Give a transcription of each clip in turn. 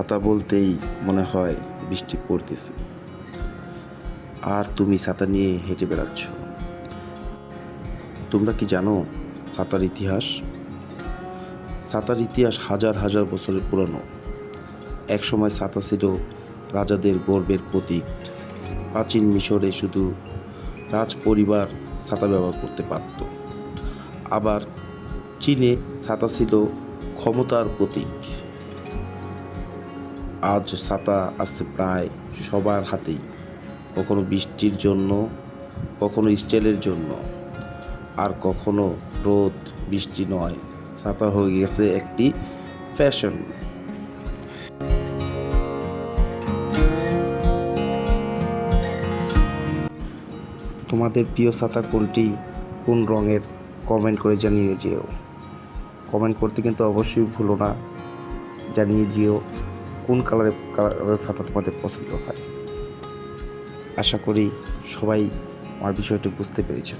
ছাতা বলতেই মনে হয় বৃষ্টি পড়তেছে। আর তুমি ছাতা নিয়ে হেঁটে বেড়াচ্ছ। তোমরা কি জানো ছাতার ইতিহাস? ছাতার ইতিহাস হাজার হাজার বছরের পুরানো। একসময় ছাতা ছিল রাজাদের গর্বের প্রতীক। প্রাচীন মিশরে শুধু রাজ পরিবার ছাতা ব্যবহার করতে পারত। আবার চীনে ছাতা ছিল ক্ষমতার প্রতীক। আজ ছাতা আছে প্রায় সবার হাতেই। কখনো বৃষ্টির জন্য, কখনো স্টাইলের জন্য। আর কখনো রোদ, বৃষ্টি নয় ছাতা হয়ে গেছে একটি ফ্যাশন। তোমাদের প্রিয় ছাতা কোনটি, কোন রঙের, কমেন্ট করে জানিয়ে যেও। কমেন্ট করতে কিন্তু অবশ্যই ভুলো না। জানিয়ে দিও। কোন কালারের কালারের ছাতা তোমাদের পছন্দ হয়? আশা করি সবাই আমার বিষয়টি বুঝতে পেরেছেন।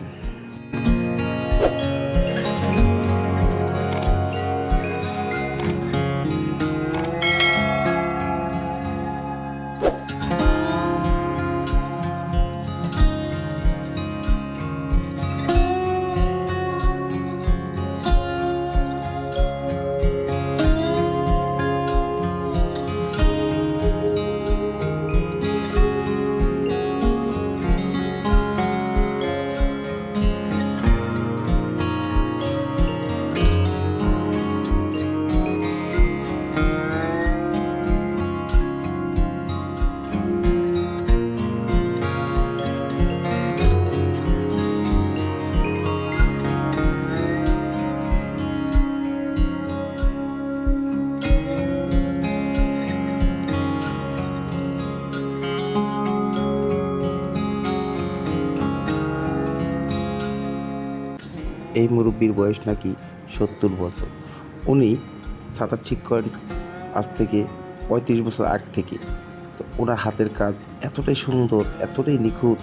এই মুরব্বীর বয়স নাকি সত্তর বছর। উনি ছাতা ঠিক করেন আজ থেকে পঁয়ত্রিশ বছর আগ থেকে। তো ওনার হাতের কাজ এতটাই সুন্দর, এতটাই নিখুঁত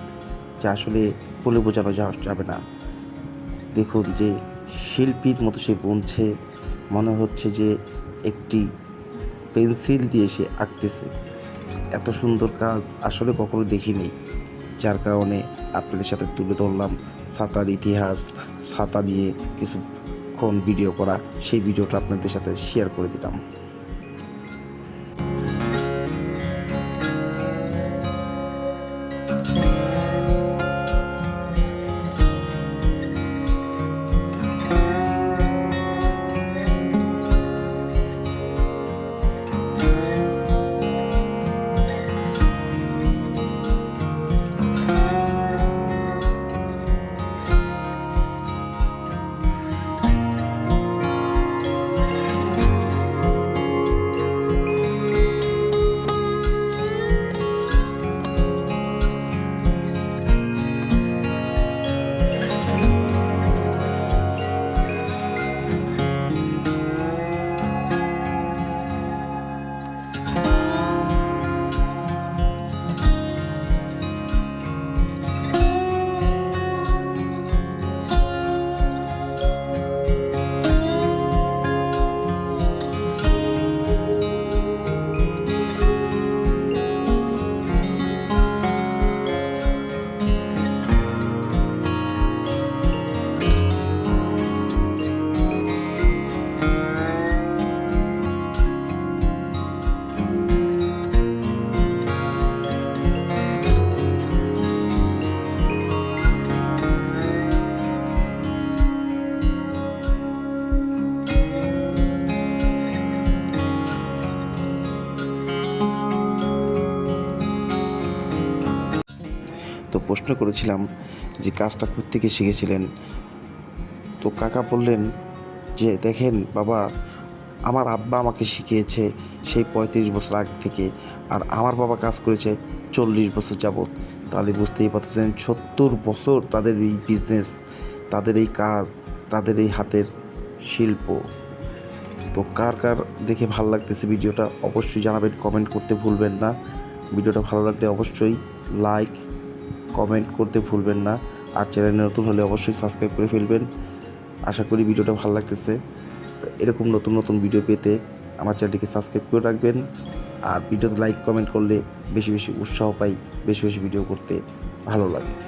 যা আসলে বলে বোঝানো যাবে না। দেখুন যে শিল্পীর মতো সে বুনছে, মনে হচ্ছে যে একটি পেন্সিল দিয়ে সে আঁকতেছে। এত সুন্দর কাজ আসলে কখনো দেখিনি। যার কারণে আপনাদের সাথে তুলে ধরলাম সাঁতার ইতিহাস, সাঁতার নিয়ে কিছুক্ষণ ভিডিও করা। সেই ভিডিওটা আপনাদের সাথে শেয়ার করে দিলাম। প্রশ্ন করেছিলাম যে কাজটা থেকে শিখেছিলেন? তো কাকা বললেন যে, দেখেন বাবা, আমার আব্বা আমাকে শিখিয়েছে সেই পঁয়ত্রিশ বছর আগ থেকে আর আমার বাবা কাজ করেছে চল্লিশ বছর যাবৎ। তাহলে বুঝতেই পারতেছেন, সত্তর বছর তাদের এই বিজনেস তাদের এই কাজ, তাদের এই হাতের শিল্প। তো কার কার দেখে ভালো লাগতেছে ভিডিওটা অবশ্যই জানাবেন, কমেন্ট করতে ভুলবেন না। ভিডিওটা ভালো লাগলে অবশ্যই লাইক কমেন্ট করতে ভুলবেন না। আর চ্যানেলে নতুন হলে অবশ্যই সাবস্ক্রাইব করে ফেলবেন। আশা করি ভিডিওটা ভালো লাগতেছে। তো এরকম নতুন নতুন ভিডিও পেতে আমার চ্যানেলটিকে সাবস্ক্রাইব করে রাখবেন। আর ভিডিওতে লাইক কমেন্ট করলে বেশি বেশি উৎসাহ পাই, বেশি বেশি ভিডিও করতে ভালো লাগে।